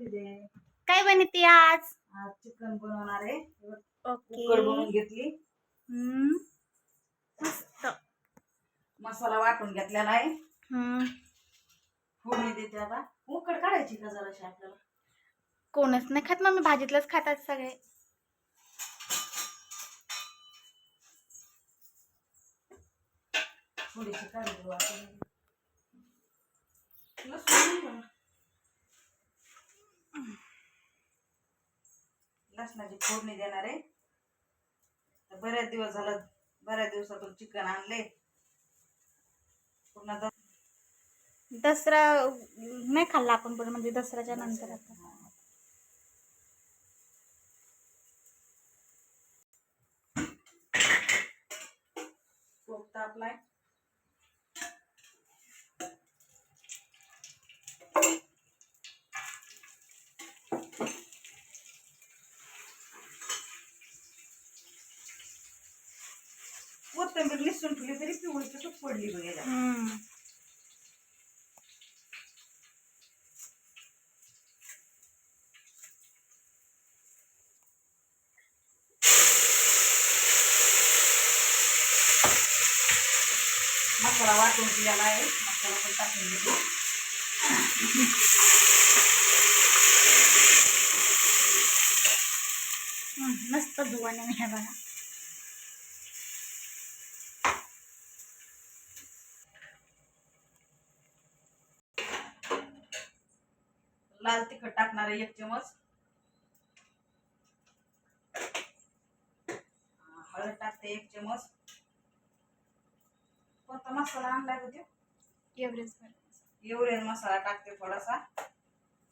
काय बनते आज? आज चिकन बनवणार आहे. ओके. बनवून घेतली. मस्त. मसाला वाटून घेतलेला आहे. फोडणी देते आता. उकड काढायची का जराशी आपल्याला? कोणच नाही खात मग मी भाजीतलंच खातात सगळे. थोडीशी काढून लसूण. लसणाची फोडणी देणार आहे. बऱ्याच दिवस झालं बऱ्याच दिवसातून चिकन आणले. पुन्हा द- दसरा नाही खाल्ला आपण पण म्हणजे दसऱ्याच्या नंतर आता. तूप तापलाय कोथिंबीर निसून ठेवली तरी पिवळी तूप पडली बघ. हम्म. मसाला वाटून दिलेला आहे मसाला पण टाकून घेतो मस्त धुवाने मी हे बघा लाल तिखट टाकणार आहे एक चमच. हळद टाकते एक चमच. कोणता मसाला आणलाय होते. एवढे मसाला टाकते थोडासा.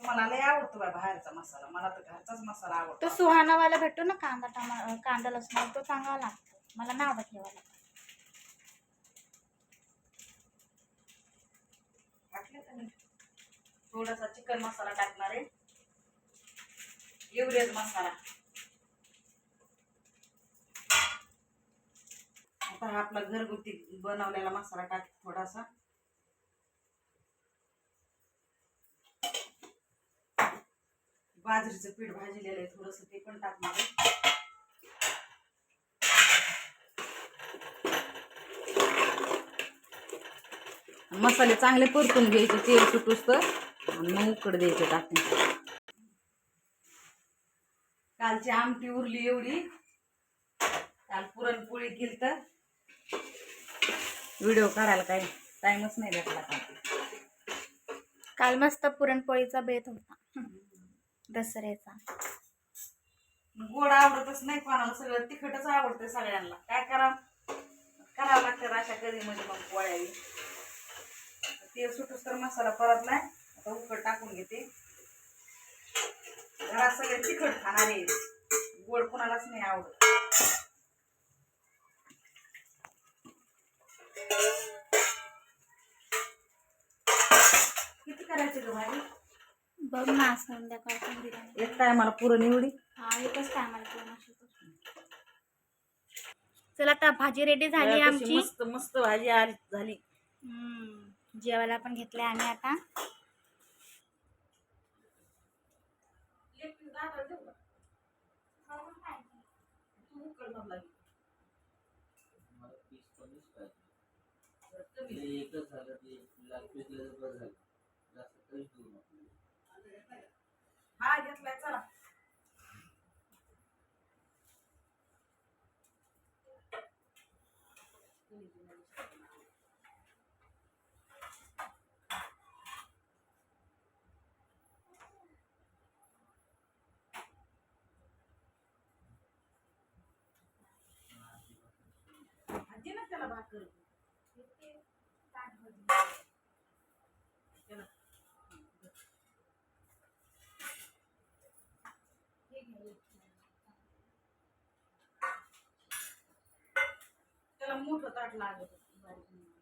तुम्हाला लय आवडतो बाय बाहेरचा मसाला. मला तर घरचाच मसाला तो आवडतो सुहानावाला भेटतो ना कांदा टमा कांदा लसण तो चांगला लागतो. मला नाव ठेवायला टाकले का नाही? थोडासा चिकन मसाला टाकणार आहे. एवढेच मसाला. आता हा आपला घरगुती बनवलेला मसाला टाक थोडासा. बाजरीचं पीठ भाजलेलं आहे थोडस ते पण टाकणार आहे मसाले चांगले परतून घ्यायचे तेल सुटूस तर. आणि मग उकड द्यायचे टाकून. कालची आमटी उरली एवढी. काल पुरणपोळी केली तर व्हिडिओ काढायला काही टाइमच नाही भेटला काल. काल मस्त पुरणपोळीचा बेत होता. दसऱ्याचा. गोड आवडतच नाही कोणाला सगळं तिखटच आवडतं सगळ्यांना. काय करा करावं लागतं अशा कधी म्हणजे मग पोळ्यावी तेल सुटूस तर मसाला परतलाय आता उकड टाकून घेते. घरात सगळे तिखट खाणारे गोड कोणालाच नाही आवडत. किती करायचे भाजी बघ ना संध्याकाळचा बिर्याणी एक काय मला पुरण एवढी हा एकच टायमाला पूर्ण चला आता भाजी रेडी झाली आमची. मस्त मस्त भाजी आली झाली. हम्म. जेवायला पण घेतलंय आम्ही आता. ते एकच झालं ते लाल पिकलं बरं झालं. जास्त काहीच देऊ नको हा घेतलाय चला दे ना त्याला भाकर त्याला. मोठं ताट लागत बारीक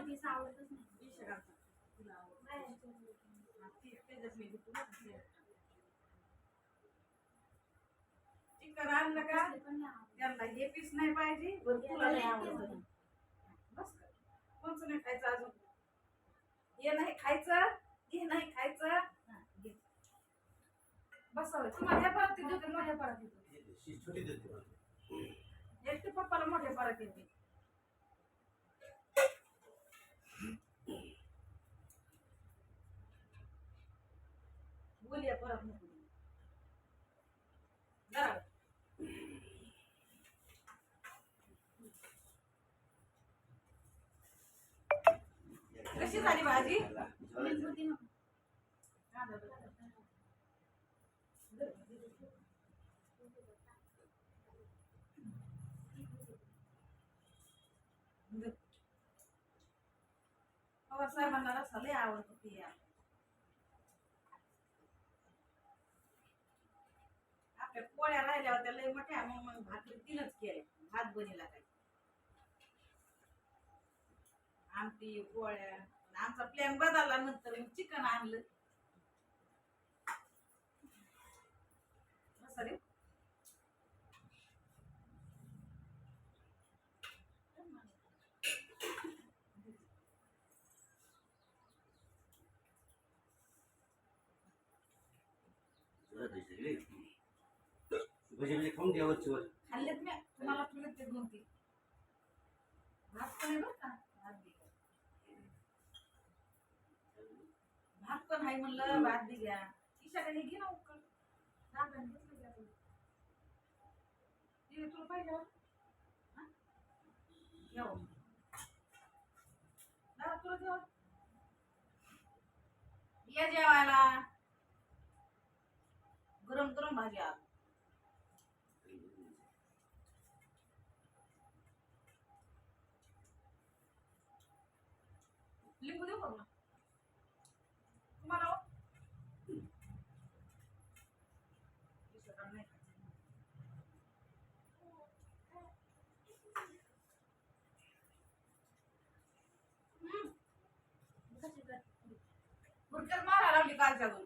नाही. मला आवडतच नाही विषय घालतात. तुला आवडतं. हा, ती- ते त्याच्यात मी घेतो बरं का. चिकन आणलं का त्यांना हे पीस नाही पाहिजे बरं तुला नाही आवडत बस का? कोणचं नाही खायचं अजून हे नाही खायचं हे नाही खायचं. बसावं ह्या परत देते मोठ्या परत देते. एकटे पप्पाला मोठ्या परत देते बोलिया परत नको जरा कशी झाली भाजी जेवायला. पवार साहेबांना रस्ता आवडतो ती आपल्या पोळ्या राहिल्या होत्या लय मोठ्या मग मग भाकरी तीनच केले भात बनीला काही आमटी पोळ्या. आमचा प्लॅन बदलला नंतर मी चिकन आणलं. सॉरी म्हणजे म्हणजे खाऊन घ्या वरची वर. खाल्लेत मी. तुम्हाला तुला ते दोन तीन. भात पण आहे बरं का? भात दे भात पण आहे म्हणलं भात दे घ्या. ईशाकडे घे ना उकळ. दादाने घेतलं की आपण. तुला पाहिजे का? हा? घ्या हो. दादा तुला देऊ हो. या जेवायला. गरम गरम भाजी आण लिंबू देऊ ना तुम्हाला? बुरकर मारा लावली काल जाऊन